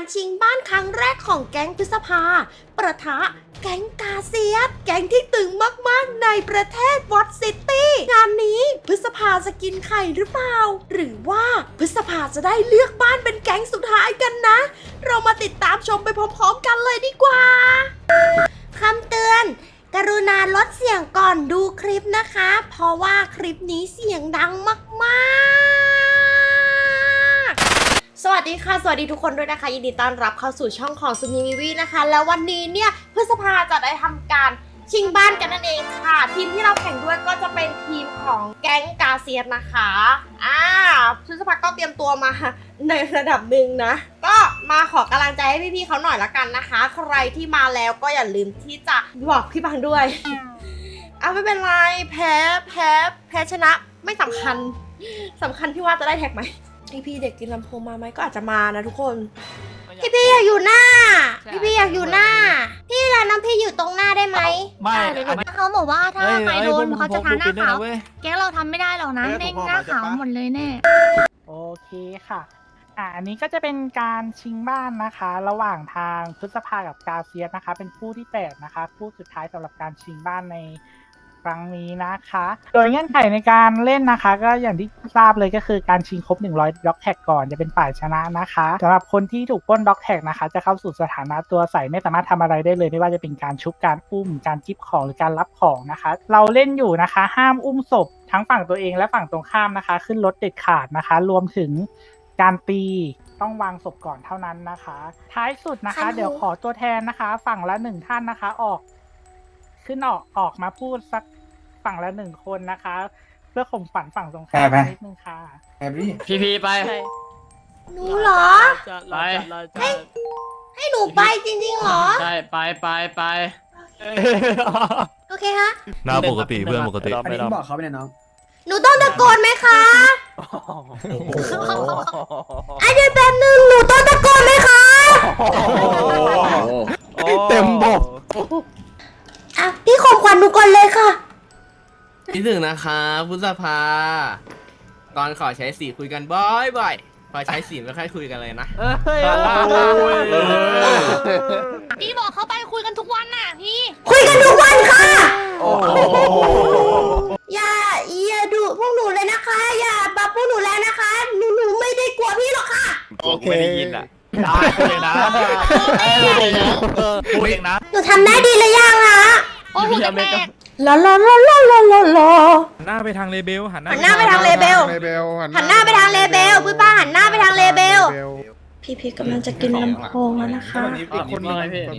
การชิงบ้านครั้งแรกของแก๊งพฤษภา ประทะแก๊งกาเซียสแก๊งที่ตึงมากๆในประเทศวอตซิตี้งานนี้พฤษภาจะกินไข่หรือเปล่า หรือว่าพฤษภาจะได้เลือกบ้านเป็นแก๊งสุดท้ายกันนะ เรามาติดตามชมไปพร้อมๆกันเลยดีกว่าคำเตือน กรุณาลดเสียงก่อนดูคลิปนะคะ เพราะว่าคลิปนี้เสียงดังมากๆ สวัสดีค่ะ สวัสดีทุกคนด้วยนะคะ ยินดีต้อนรับเข้าสู่ช่องของซุนีวิวีนะคะ แล้ววันนี้เนี่ยพฤษภาจะได้ทำการชิงบ้านกันนั่นเองค่ะ ทีมที่เราแข่งด้วยก็จะเป็นทีมของแก๊งกาเซียนนะคะอ่าพฤษภาก็เตรียมตัวมาในระดับหนึ่งนะ ก็มาขอกำลังใจให้พี่ๆเขาหน่อยละกันนะคะ ใครที่มาแล้วก็อย่าลืมที่จะบอกพี่บังด้วยเอาไม่เป็นไรแพ้แพ้แพ้ชนะไม่สำคัญสำคัญที่ว่าจะได้แท็กไหม พี่พี่ๆเด็กกินลำโพงมาไหมก็อาจจะมานะทุกคน พี่พี่ๆอยากอยู่หน้า พี่พี่ๆอยากอยู่หน้าพี่แล้วน้ำพี่อยู่ตรงหน้าได้ไหมไม่ได้อันนี้เขาบอกว่าถ้าเอ้ยใครอ้ยโดนพวกมึงเขาจะทาหน้าพกปืด้วยขาวเว้ยแก๊งเราทำไม่ได้หรอกนะเอ้ยเด้งผมหน้าบอกมาขาวจะปะหมดเลยแน่ โอเคค่ะ อ่าอันนี้ก็จะเป็นการชิงบ้านนะคะ ระหว่างทางพฤษภากับกาเซียสนะคะ เป็นคู่ที่8นะคะคู่สุดท้ายสำหรับการชิงบ้านใน ครั้งนี้นะคะ โดยเงื่อนไขในการเล่นนะคะ ก็อย่างที่ทราบเลยก็คือการชิงครบ 100ด็อกแท็กก่อนจะเป็นฝ่ายชนะนะคะสำหรับคนที่ถูกปล้นด็อกแท็กนะคะ จะเข้าสู่สถานะตัวใสไม่สามารถทำอะไรได้เลย ไม่ว่าจะเป็นการชุบการอุ้ม การจิบของหรือการรับของนะคะ เราเล่นอยู่นะคะ ห้ามอุ้มศพทั้งฝั่งตัวเองและฝั่งตรงข้ามนะคะ ขึ้นรถเด็ดขาดนะคะ รวมถึงการตีต้องวางศพก่อนเท่านั้นนะคะ ท้ายสุดนะคะค่ะเดี๋ยวขอตัวแทนนะคะ ฝั่งละหนึ่งท่านนะคะ ออก ขึ้นออกออกมาพูดสักฝั่งละหนึ่งคนนะคะ เพื่อข่มฝันฝั่งตรงข้ามไปไป นิดนึงค่ะแอบดิพีพีไป หนูเหรอไปให้หนูไปจริงๆเหรอ ใช่ ไปไปไปโอเคฮะ หน้าปกติเพื่อนปกติ อันนี้บอกเขาไปเนี่ยน้อง หนูต้องตะโกนไหมคะไอเดี๋ยวแป๊บนึงหนูต้องตะโกนไหมคะ เต็มบก อะพี่ข่มขวัญหนูก่อนเลยค่ะ คิดถึงนะคะพุทธภา ตอนขอใช้สีคุยกันบ่อยบ่อยๆพอใช้สีไม่ค่อยคุยกันเลยนะ พี่บอกเขาไปคุยกันทุกวันน่ะพี่ คุยกันทุกวันค่ะ อย่าอย่าดุพวกหนูเลยนะคะ อย่าบับพวกหนูแล้วนะคะ หนูหนูไม่ได้กลัวพี่หรอกค่ะ โอเคไม่ได้ยินอะได้เลยนะพูดเองนะ หนูทำได้ดีเลยยังคะ โอ้โหจะแตก ลาลาลาลาลาลาลา หันหน้าไปทางเลเบลหันหน้าหันหน้าไปทางเลเบล เลเบลหันหน้าไปทางเลเบลพี่ป้าหันหน้าไปทางเลเบล พี่พีกำลังจะกินลำโพงแล้วนะคะอีกคนนึง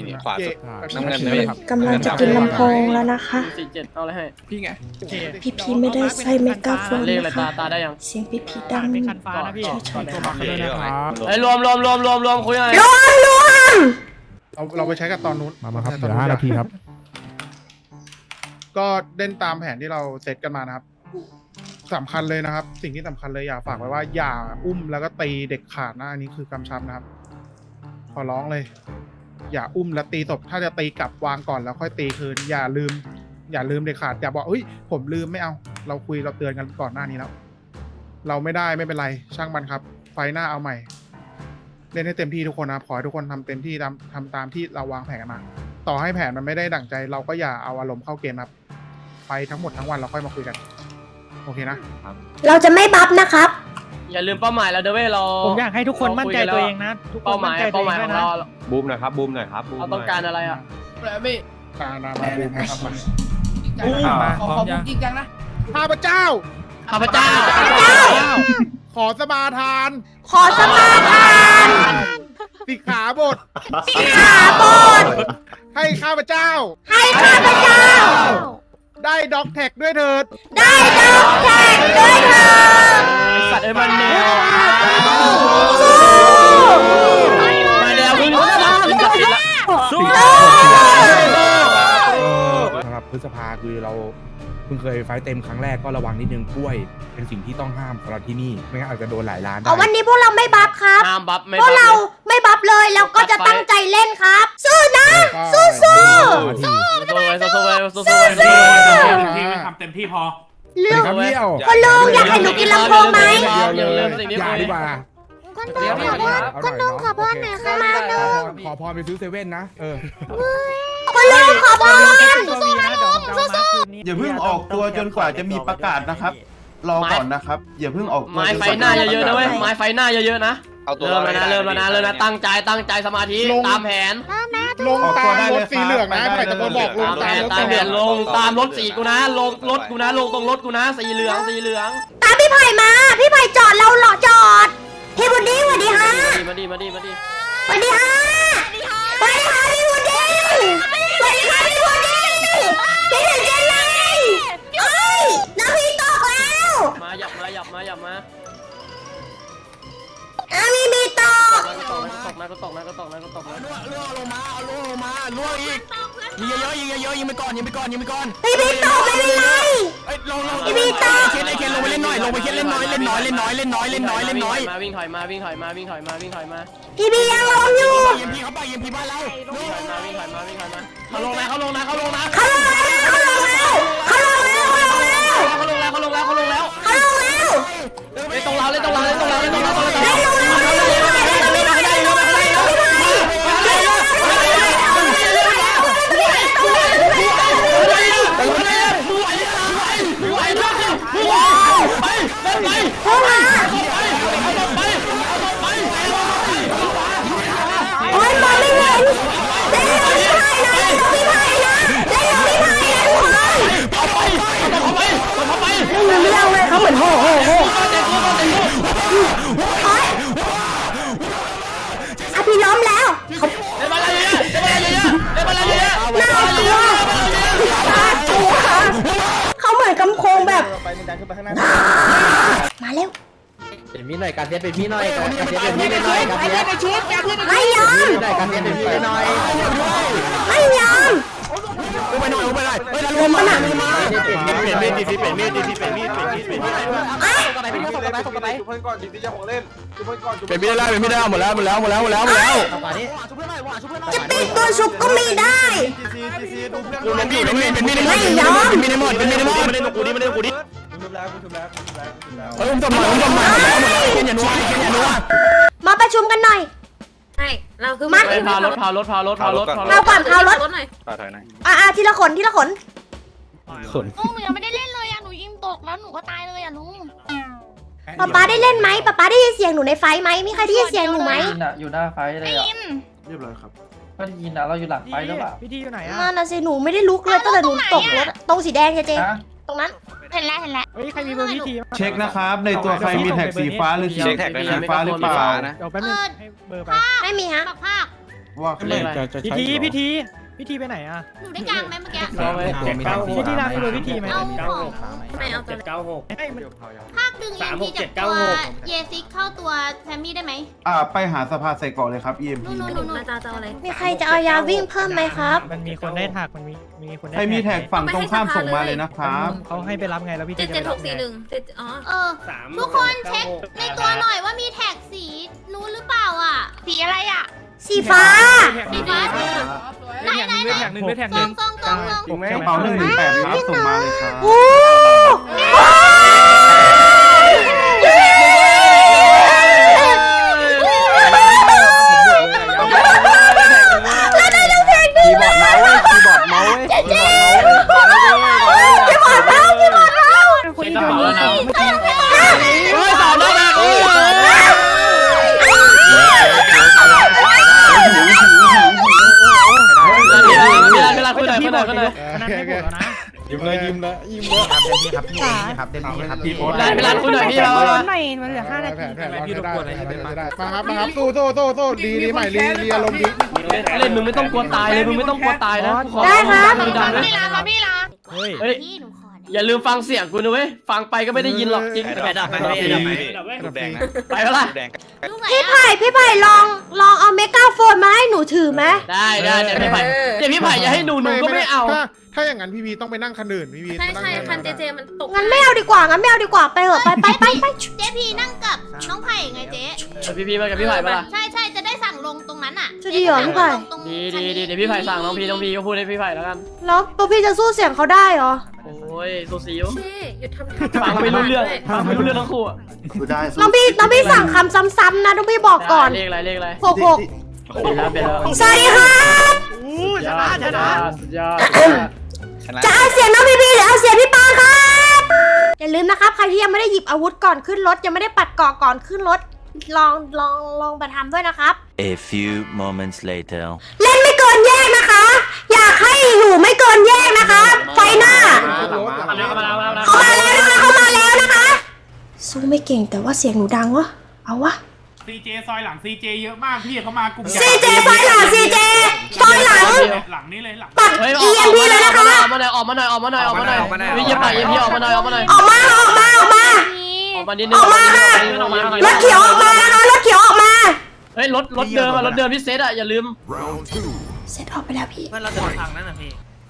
นี่ขวาสุดน้ำเงินเลยครับกำลังจะกินลำโพงแล้วนะคะ สี่เจ็ดเอาเลยให้พี่ไงพี่พีไม่ได้ใส่เมกาโฟนเลขอะไรนะตาคะ ตาได้ยังเสียงพี่พีดังคันฟ้านะพี่ใช่ๆค่ะไอ้ยรวมรวมรวมรวมรวมคุยอะไรรวมรวมเราเราไปใช้กับตอนนู้นมามาครับใช้เหตลืนอนู้ห้านนาทีครับ ก็เล่นตามแผนที่เราเซตกันมานะครับสำคัญเลยนะครับ สิ่งที่สำคัญเลยอยากฝากไว้ว่าอย่าอุ้มแล้วก็ตีเด็กขาดนะอันนี้คือกำชับนะครับ ขอร้องเลย อย่าอุ้มแล้วตีศพถ้าจะตีกลับวางก่อนแล้วค่อยตีคืน อย่าลืม อย่าลืมเด็กขาดอย่าบอกเฮ้ยผมลืมไม่เอา เราคุยเราเตือนกันก่อนหน้านี้แล้ว เราไม่ได้ไม่เป็นไรช่างมันครับ ไฟหน้าเอาใหม่ เล่นให้เต็มที่ทุกคนนะครับขอให้ทุกคนทำเต็มที่ตามทำตามที่เราวางแผนกันมา ต่อให้แผนมันไม่ได้ดั่งใจ เราก็อย่าเอาอารมณ์เข้าเกมครับ ไปทั้งหมดทั้งวันเราค่อยมาคุยกัน โอเคนะ เราจะไม่บัฟนะครับ อย่าลืมเป้าหมายเราเด้อเว้ยเราผมอยากให้ทุกคนมั่นใจตัวเองนะ ทุกคนเป้าหมายมั่นใจตัเป้าวหมายเองขด้อวยงนะ เราบูมหน่อยครับบูมหน่อยครับบูมเราต้องการอะไรอะตานามาบูมนะครับมามาพร้อมยังข้าพเจ้า ข้าพเจ้าขอสมาทานขอสมาทานสิกขาบท สิกขาบทให้ข้าพเจ้า ให้ข้าพเจ้า ได้ด็อกแท็กด้วยเถิด ได้ด็อกแท็ก พิ่งเคยไฟท์เต็มครั้งแรกก็ระวังนิดนึงกล้วย เป็นสิ่งที่ต้องห้ามสำหรับที่นี่ไม่งั้นอาจจะโดนหลายล้านได้เอาวันนี้พวกเราไม่บัฟครับ ห้ามบัฟไม่พวบักฟเราไม่บัฟเลยแล้วก็จะตั้งใจเล่นครับ สู้นะ สู้สู้มาทีสู้ไปสู้ไปสู้ไปสู้ไปที่ทำเต็มที่พอ เรื่อง ครับเที่ยวคุณลุงอยากให้หนูกินลำโพงไหม อย่าลืมสิ่งนี้อย่าคุยดีกว่า คุณลุงขอโทษคุณลุงขอโทษหน่อยค่ะมาขอพรไปซื้อเซเว่นนะ เออ คุณลุงขอบคุณสู้ๆนะลุงสู้ๆอย่าเพิ่งออกตัวจนกว่าจะมีประกาศนะครับ รอก่อนนะครับ อย่าเพิ่งออกตัวไม้ไฟหน้าเยอะๆนะเว้ยไม้ไฟหน้าเยอะๆนะเริ่มแล้วนะเริ่มแล้วนะเริ่มแล้วตั้งใจตั้งใจสมาธิลงตามแผนลงตามรถสีเหลืองนะไผ่ตะโกนบอกลงตามรถสีเหลืองลงตามรถสีกูนะ ลงรถกูนะ ลงตรงรถกูนะสีเหลืองสีเหลือง ตามพี่ไผ่มา พี่ไผ่จอดเราเหรอจอดพี่บุญดีสวัสดีฮะมาดิมาดิมาดิสวัสดีฮะสวัสดีฮะพี่บุญดี สวัสดีค่ะพี่บุญดีพี่ถึงจะไงเอ้ยน้ำพีตกแล้วมาหยับมาหยับมาหยับมาน้ำพี่มีตก ตกนะก็ตกนะก็ตกนะก็ตกนะก็ตกนะ ล่วงลงมาเอาล่วงลงมาล่วงอีก ยิงเยอะๆยิงเยอะๆยิงไปก่อนยิงไปก่อนยิงไปก่อนพี่พี่ตกไม่เป็นไร เอ้ยลงลงพี่ตา เคนไอเคนลงไปเล่นหน่อยลงไปเคนเล่นน้อยเล่นน้อยเล่นน้อยเล่นน้อยเล่นน้อยเล่นน้อยมาวิ่งถอยมาวิ่งถอยมาวิ่งถอยมาวิ่งถอยมาพี่พี่ยังลงอยู่ยิงพีเขาไปยิงพีบ้านเราวิ่งถอยมาวิ่งถอยมาวิ่งถอยมาเขาลงนะเขาลงนะเขาลงนะเขาลงแล้วเขาลงแล้วเขาลงแล้วเขาลงแล้วเขาลงแล้วเขาลงแล้วเขาลงแล้วเขาลงแล้วเล่นตรงเราเล่นตรงเราเล่นตรงเราเล่นตรงเราตรงเราตรงเรา แบบมาเร็วเป็นพี่หน่อยการเทสเป็นพี่หน่อยการเทสเป็นพี่หน่อยการเทสไม่ยอมหน่อยการเทสเป็นพี่หน่อยไม่ยอมลงไปหน่อยลงไปหน่อยเฮ้ยลมมันหนักเปลี่ยนมีดดิเปลี่ยนมีดดิเปลี่ยนมีดดิเปลี่ยนมีดเปลี่ยนมีดเปลี่ยนมีดเป็นมีดได้เป็นมีดได้หมดแล้วหมดแล้วหมดแล้วหมดแล้วหมดแล้วจะเป็นตัวชุบก็ไม่ได้เป็นมีดเป็นมีดเป็นมีดเป็นมีดในหมดเป็นมีดในหมดมาเล่นกูดิมาเล่นกูดิ เฮ้ยอุ้มจมหน่อยอุ้มจมหน่อยหมดแล้วหมดแล้วเคนอย่านัวเคนอย่านัวมาประชุมกันหน่อย ใช่เราคือมา พารถพารถพารถพารถพารถเราถก่อนพาวรถหน่อยอ่าทีละขนทีละขนโอ้หนูยังไม่ได้เล่นเลยอะ หนูยิงตกแล้วหนูก็ตายเลยอะลุงป๊าป๊าได้เล่นไหมป๊าป๊าได้ยินเสียงหนูในไฟท์ไหมมีใครได้ยินเสียงหนูไหมอยู่หน้าไฟเลยอะเรียบร้อยครับก็ได้ยินนะเราอยู่หลังไฟหรือเปล่าพิธีอยู่ไหนอะ นั่นน่ะสิหนูไม่ได้ลุกเลยตั้งแต่หนูตกรถตรงสีแดงเจเจฮะ ตรงนั้น เห็นแล้วเห็นแล้ว เฮ้ยใครมีเบอร์พิธีมั้ย เช็คนะครับในตัวใครมีแท็กสีฟ้าหรือสีเช็คแท็กด้วยนะ สีฟ้าหรือเปล่า เดี๋ยวแป๊บนึงให้เบอร์ไปไม่มีฮะปักภาค ว่าเลขอะไรพิธีพิธี พิธีไปไหนอะ หนูได้กลางไหมเมื่อกี้ เอาไว้พิธีรามมีเบอร์พิธีไหมเอาของไม่เอาตัวเฮ้ยมันภาคดึงเอ็มพีจากตัวเยซิกเข้าตัวแซมมี่ได้ไหมอ่าไปหาสภาใส่เกาะเลยครับ EMP นู่นนู่นนู่นตาจะอะไร มีใครจะเอายาวิ่งเพิ่มไหมครับ มันมีคนได้ถักมันมีมีคนได้ใครมีแท็กฝั่งตรงข้ามส่งมาเลยนะครับเขาให้ไปรับไงแล้วพิธีเจ็ดจะเจ็ไปดหรับกไงสี่หนึ่งเจ็ดอ๋อ เออ สามทุกคนเช็คในตัวหน่อยว่ามีแท็กสีนู้นหรือเปล่าอะ สีอะไรอะ สีฟ้า สีฟ้าไหนไหนไหนแท็กหนึ่งด้วยแท็กซหอนึ่งงซองซองซองกระเป๋าหนึ่งหนึ่งแปดครับส่งมาเลยครับ โอ้ ครับเต็มที่ครับพี่โอ๊ตเวลาเวลาคุยหน่อยพี่เราหน่อยมันเหลือห้านาแผทีนแผนเราจะได้เราจะได้มาครับมาครับสู้สู้สู้สู้ดีดีใหม่รีรีอารมณ์ดีเล่นมึงไม่ต้องกลัวตายเลยมึงไม่ต้องกลัวตายนะได้ครับดังนะพี่ลาค่ะพี่ลาเฮ้ยเฮ้ยพี่หนูขอเนี่ยอย่าลืมฟังเสียงกูนะเว้ย ฟังไปก็ไม่ได้ยินหรอกจริงไปดับไปดับไปดับไปดับไปแดงนะไปแล้วล่ะลูกไหนพี่อะไผ่พี่ไผ่ลองลองเอาเมกาโฟนมาให้หนูถือไหมได้ได้เดี๋ยวพี่ไผ่เดี๋ยวพี่ไผ่อย่าให้หนูหนูก็ไม่เอาถ้าอย่างนั้นพี่วีต้องไปนั่งคันอื่นพี่วีใช่ใช่คันเจเจมันตกงั้นไม่เอาดีกว่างั้นไม่เอาดีกว่าไปเถอะไปไปไปเจ๊พีนั่งกับน้องไผ่ไงเจ๊พี่พี่ไปกับพี่ไผ่ปะล่ะใช่ใช่จะได้สั่งลงตรงนั้นอะจะดีเหรอพี่ไผ่ดีดีเดี๋ยวพี่ไผ่สั่งน้องพีน้องพีก็พูดให้พี่ไผ่แล้วกันแล้วตัวพี่จะสู้เสียงเขาได้เหรอโอ้ยโซซิวหยุดทำฟังไม่รู้เรื่องฟังไม่รู้เรื่องทั้งคู่น้องพี่น้องพี่สั่งคำซ้ำๆนะน้องพี่บอกก่อนเลขอะไรเลขอะไรหกหกสวัสดีครับสวัสดีครับชนะชนะ จะเอาเสียงน้องพีพีหรือเอาเสียงพี่ปองครับ อย่าลืมนะครับ ใครที่ยังไม่ได้หยิบอาวุธก่อนขึ้นรถยังไม่ได้ปัดเกาะก่อนขึ้นรถ ลองลองลองไปทำด้วยนะครับ A few moments later. เล่นไม่เกินแยกนะคะ อยากให้อยู่ไม่เกินแยกนะคะ ไฟหน้ามข้ามาแล้ว เข้ามาแล้วนะคะ เข้ามาแล้วนะคะ สู้ไม่เก่งแต่ว่าเสียงหนูดังวะเอาวะ ซีเจซอยหลังซีเจเยอะมากพี่เขามากลุ่มใหญ่ CJ ซอยหลังซีเจซอยหลัง หลังนี้เลยหลัง ปัด เฮ้ออก EMP เลยนะคะออกมาหน่อยออกมาหน่อยออกมาหน่อยออกมาหน่อยออกมาหน่อยออกมาหน่อย เฮ้ยเยี่ยมหน่อยเยี่ยมพี่ออกมาหน่อยออกมาหน่อยออกมาออกมาออกมาออกมาออกมางออกมาค่ะ ออกมาหน่อรถเขียวออกมานะคะรถเขียวออกมาเฮ้ยรถรถเดิมอะรถเดิมพี่เซตอะอย่าลืม Round two. เสร็จออกไปแล้วพี่ เพื่อนเราเดินทางนั้นนะพี่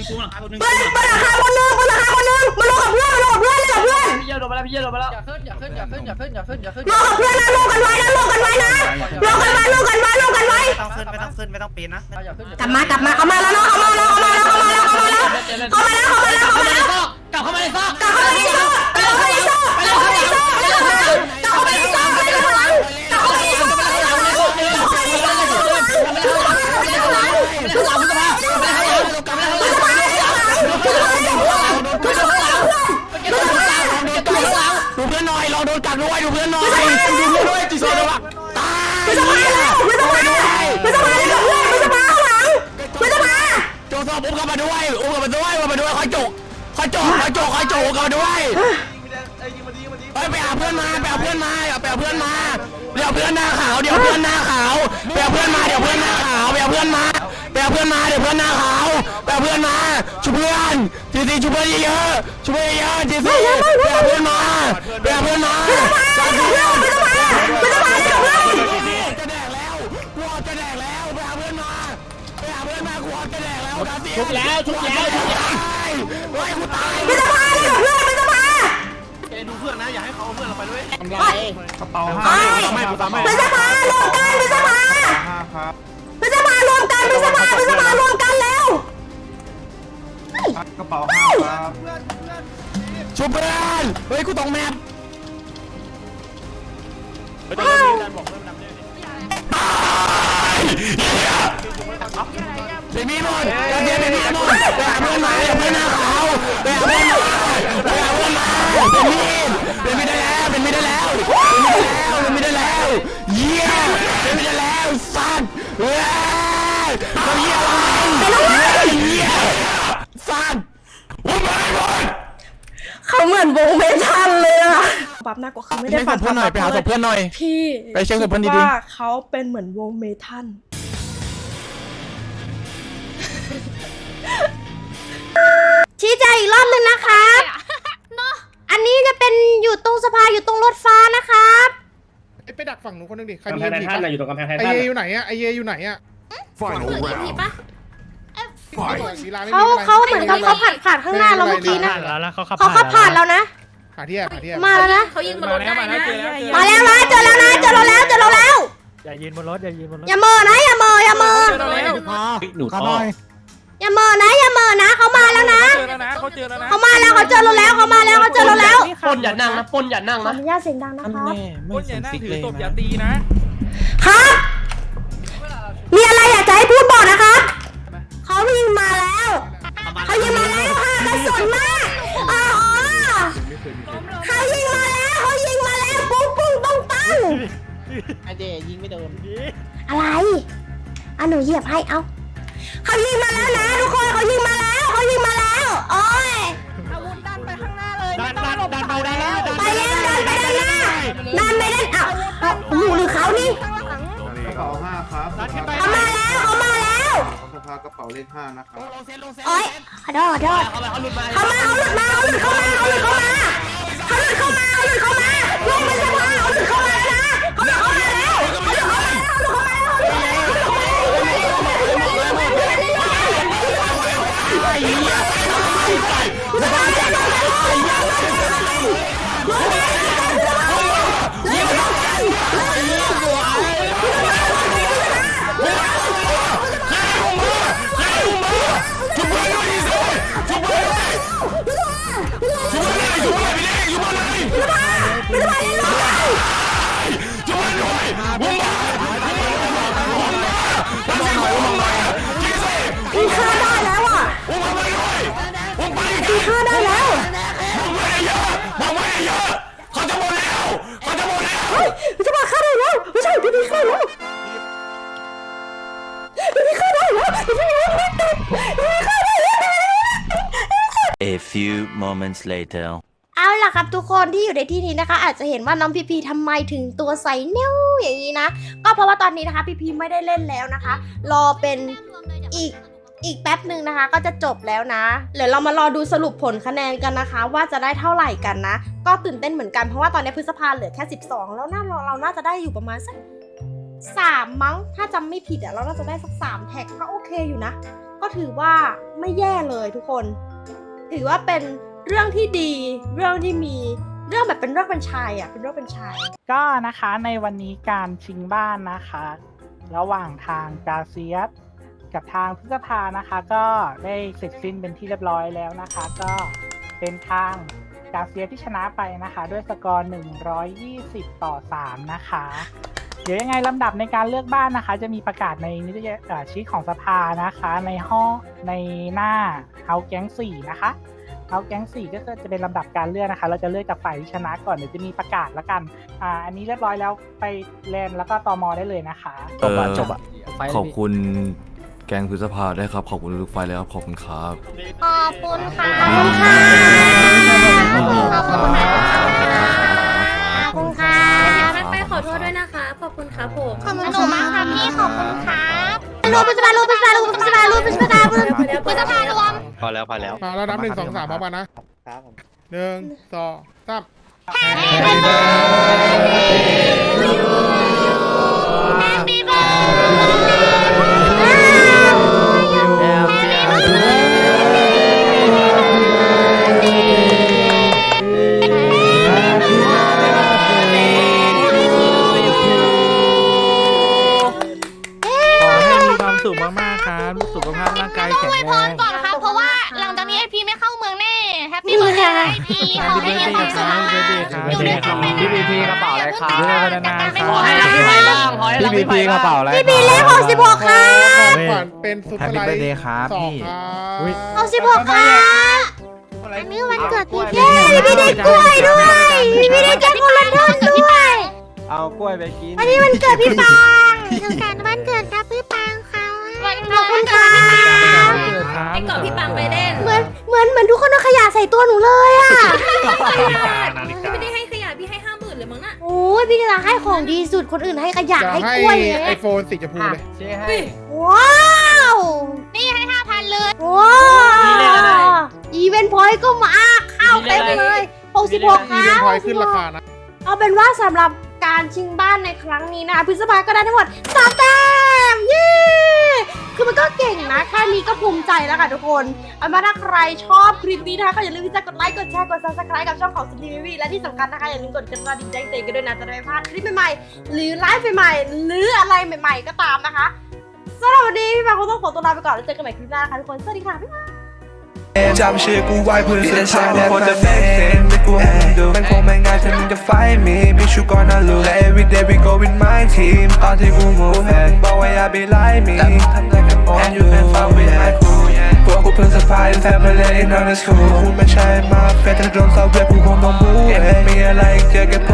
นึงปูหลังคาคนนึงมาหล้งคาคนนึงปูหลังคาคนนึงมาลงกับเพื่อนมาลงกับเพื่อนเลยกับเพื่อนพี่เยี่ยโดนไปแล้วพี่เยี่ยโดนไปแล้วอย่าขึ้นอย่าขึ้นอย่าขึ้นอย่าขึ้นอย่าขึ้นอย่าขึ้นลงกับเพื่อนนะลงกันไว้นะลงกันไว้นะลงกันไว้ลงกันไว้ลงกันไว้ต้องขึ้นไม่ต้องขึ้นไม่ต้องปีนนะกลับมากลับมาเขามาแล้วเนาะเขามาแล้วเขามาแล้วเขามาแล้วเขามาแล้วเขามาแล้ว หน่อยลองโดนกัดด้วยดูเพื่อนหน่อยดูเพื่อนด้วยจิโซโดะตายไม่สบายไม่สบายไม่สบายไม่สบายไม่สบายข้างหลังไม่สบายโจซอบอุ้มเข้ามาด้วยอุ้มเข้ามาด้วยอุ้มมาด้วยคอยจกคอยจกคอยจกคอยจกอุ้มเข้ามาด้วยเฮ้ยไปหาเพื่อนมาไปหาเพื่อนมาไปหาเพื่อนมาเดี๋ยวเพื่อนหน้าขาวเดี๋ยวเพื่อนหน้าขาวไปหาเพื่อนมาเดี๋ยวเพื่อนหน้าขาวไปหาเพื่อนมา ไปหาเพื่อนมาเดี๋ยวเพื่อนหน้าขาวไปหาเพื่อนมาช่วยเพื่อนจีซีช่วยเพื่อนเยอะๆช่วยเพื่อนเยอะๆจีซีไปหาเพื่อนมาไปหาเพื่อนมาไปหาเพื่อนมาไปหาเพื่อนมาจะแดกแล้วกูจะแดกแล้วไปหาเพื่อนมาไปหาเพื่อนมากูจะแดกแล้วชุบแล้วชุบแล้วชุบแล้วไอ้กูตายไม่ต้องมาเลยเพื่อนไม่ต้องมาดูเพื่อนนะอย่าให้เขาเอาเพื่อนเราไปด้วยกระเป๋าไม่ห้าไม่ไม่ไม่พฤษภารวมกันพฤษภาห้าครับพฤษภารวมกัน พฤษภาพฤษภารวมกันแล้วกระเป๋าห้าครับชุบเพื่อนเฮ้ยกูตกแมปเป็นมีหมดกระเทียมเป็นมีหมดไปหาเพื่อนมาเพื่อนหน้าขาวไปหาเพื่อนมาไปหาเพื่อนมาเป็นมีดเป็นมีได้แล้วเป็นมีได้แล้วเป็นมีได้แล้วเยี่ยเป็นมีได้แล้วสัตว์ เฮ้ยเขาเยี่ยอะไรเยี่ยสัตว์วุ้นไปหมดเขาเหมือนวงเมทัลเลยอะบับหน้ากว่าคือไม่ไปได้เช็คฟัศพเพื่อนหน่อยไปหาศพเพื่อนหน่อย พี่ไปเช็คศพเพื่อนดีๆ ว่าเขาเป็นเหมือนวงเมทัลชี้แจงอีกรอบหนึงนะครับเนาะอันนี้จะเป็นอยู่ตรงสะพานอยู่ตรงรถฟ้านะครับเอ้ยไปดักฝั่งหนูคนหนึงดิใครกำมีแพงไทมีทันนะอยู่ตรงกำแพงไทไอทันเยอยู่ไหนอะไอเยอยู่ไหนอะ เหมือนผีปะลีลาไม่เขามีอะไรเขาเหมือนกับเขาผ่านผ่านข้างหน้าเราเมื่อกี้นะแล้วเขาขับเขาขับผ่านแล้วนะ หาที่แอบหาที่แอบมาแล้วนะ เขายิงบนรถได้นะมาแล้วนะเจอแล้วนะเจอเราแล้วเจอเราแล้ว อย่ายืนบนรถอย่ายืนบนรถอย่าเมอนะอย่าเมออย่าเมอหนูข้าหน่อยอย่าเมอนะอย่าเมอนะเขามาแล้วนะ เจอแล้วนะเขาเจอแล้วนะเขามาแล้วเขาเจอเราแล้วเขามาแล้วเขาเจอเราแล้วปล้นอย่านั่งนะปล้นอย่านั่งขอนะอนุญาตเสียงดังนะครับคนอย่านั่งถือตบอย่าตีนะครับ ไอเดยิงไม่โดนอะไรอะหนูเหยียบให้เอาเขายิงมาแล้วนะทุกคนเขายิงมาแล้วเขายิงมาแล้วโอ้ยดันดันดันไปได้แล้วดันไปเร็วดันไปด้านหน้าดันไปด้านเอาเอาหนูหรือเขานี่กระเป๋าห้าครับดันขึ้นไปเขามาแล้วเขามาแล้วสภากระเป๋าเลขห้านะครับโอ๊ยขอโทษขอโทษเขาหลุดมาเขามาเขาหลุดมาเขาหลุดเข้ามาเขาหลุดเข้ามาเขาหลุดเข้ามาเขาหลุดเข้ามาลงมันจะมาเขาหลุดเข้ามาแล้วนะ พี่ moments later. เอาล่ะครับทุกคนที่อยู่ในที่นี้นะคะ อาจจะเห็นว่าน้องพีพีทำไมถึงตัวใสเนี้ยวอย่างนี้นะ ก็เพราะว่าตอนนี้นะคะพีพีไม่ได้เล่นแล้วนะคะ รอเป็นอีกอีกแป๊บหนึ่งนะคะ ก็จะจบแล้วนะเดี๋ยวเรามารอดูสรุปผลคะแนนกันนะคะ ว่าจะได้เท่าไหร่กันนะ ก็ตื่นเต้นเหมือนกันเพราะว่าตอนนี้พฤษภาเหลือแค่ 12 แล้วน่าเราเราน่าจะได้อยู่ประมาณสักสามมั้ง ถ้าจำไม่ผิดอะเราน่าจะได้สักสามแท็กก็โอเคอยู่นะ ก็ถือว่าไม่แย่เลยทุกคน ถือว่าเป็นเรื่องที่ดี เรื่องที่มีเรื่องแบบเป็นเรื่องเป็นชายอะเป็นเรื่องเป็นชาย ก็นะคะในวันนี้การชิงบ้านนะคะ ระหว่างทางกาเซียสกับทางพฤษภานะคะ ก็ได้เสร็จสิ้นเป็นที่เรียบร้อยแล้วนะคะ ก็เป็นทางกาเซียสที่ชนะไปนะคะ ด้วยสกอร์ 120 ต่อ 3 นะคะ เดี๋ยวยังไงลำดับในการเลือกบ้านนะคะ จะมีประกาศในนิตยเอ่อชีตของสภานะคะ ในห้องในหน้าเฮาแก๊ง4นะคะเฮาแก๊ง4ก็คือจะเป็นลำดับการเลือกนะคะ เราจะเลือกจากฝ่ายที่ชนะก่อนเดี๋ยวจะมีประกาศแล้วกันอ่าอันนี้เรียบร้อยแล้วไปแลนด์แล้วก็ตอมอได้เลยนะคะ จบอะจบอะขอบคุณแกงพฤษภาได้วยครับ ขอบคุณทุกไฟเลยครับ ขอบคุณครับ ขอบคุณค่ะ ขอบคุณค่ะ ขอบคุณค่ะ ขอบคุณค่ะ ไปขอโทษด้วยนะคะข อบคุณครับผมขอบคุณหนูมากค่ะพี่ขอบคุณครับลูกเป็นสบายลูกเป็นสบายลูกเป็นสบายลูกเป็นสบายลูกพุทธภารวมพอแล้วพอแล้วมาแล้วนับหนึ่งสองสามพร้อมกันนะหนึ่งสองสาม Happy birthday ขอให้รักพี่ไผ่บ้างพี่บีเลขหกสิบหกค่ะของขวัญเป็นซุปเปอร์ไลท์สองครับหกสิบหกค่ะอันนี้วันเกิดพี่พี่พี่ได้กล้วยด้วยพี่พี่ได้แจ็คโคลนทอนด้วย เอากล้วยไปกิน อันนี้วันเกิดพี่ปังสุขสันต์วันเกิดครับพี่ปังค่ะขอบคุณค่ะไอ้กอดพี่ปังไปเล่น เหมือนเหมือนเหมือนทุกคนเอาขยะใส่ตัวหนูเลยอะไม่ได้ให้ขยะ โอ้ยพี่จะให้ของดีสุดคนอื่นให้ขยะเดี๋ยวให้ให้กล้วยเลยไอโฟนสีชมพูเลยเชื่อให้ ว้าวนี่ให้ห้าพันเลย ว้ามีเลขอะไรวอีเวนต์พอยต์ก็มาเข้าเต็มเลย66คอีรั้เวนงต์พอยต์ขึ้นราคานะ เอาเป็นว่าสำหรับการชิงบ้านในครั้งนี้นะคะพฤษภาก็ได้ทั้งหมดสามแต้ม เย้ คือมันก็เก่งนะ แค่นี้ก็ภูมิใจแล้วค่ะทุกคน เอามาถ้าใครชอบคลิปนี้นะคะก็อย่าลืมที่จะกดไลค์ กดแชร์ กด subscribe กับช่องของสตีวีและที่สำคัญนะคะอย่าลืมกดกระดิ่งแจ้งเตือนกันด้วยนะ จะได้ไม่พลาดคลิปใหม่ๆ หรือไลฟ์ใหม่ๆ หรืออะไรใหม่ ๆ ก็ตามนะคะสำหรับวันนี้พี่ปาคงต้องขอตัวลาไปก่อนแล้วเจอกันใหม่คลิปหน้านะคะทุกคน สวัสดีค่ะ บ๊ายบาย จำชื่อกูไว้เพื่อสุดท้ายแล้วมันจะ make sense ไม่กลัวให้มึงดูมันคงไม่ง่ายถ้ามึงจะ fight me bitch you gonna lose และ every day we go with my team ตอนที่กู move ให้มึงบอกว่าอย่า be like me แต่มึงทำได้แค่มอง and you been far with my crew พวกกูเพิ่งสะพาย family in on the school กูไม่ใช่มาเฟตแต่โดนสอบเรียกกูโหงต้องบู๊เองมีอะไรเจอแค่พ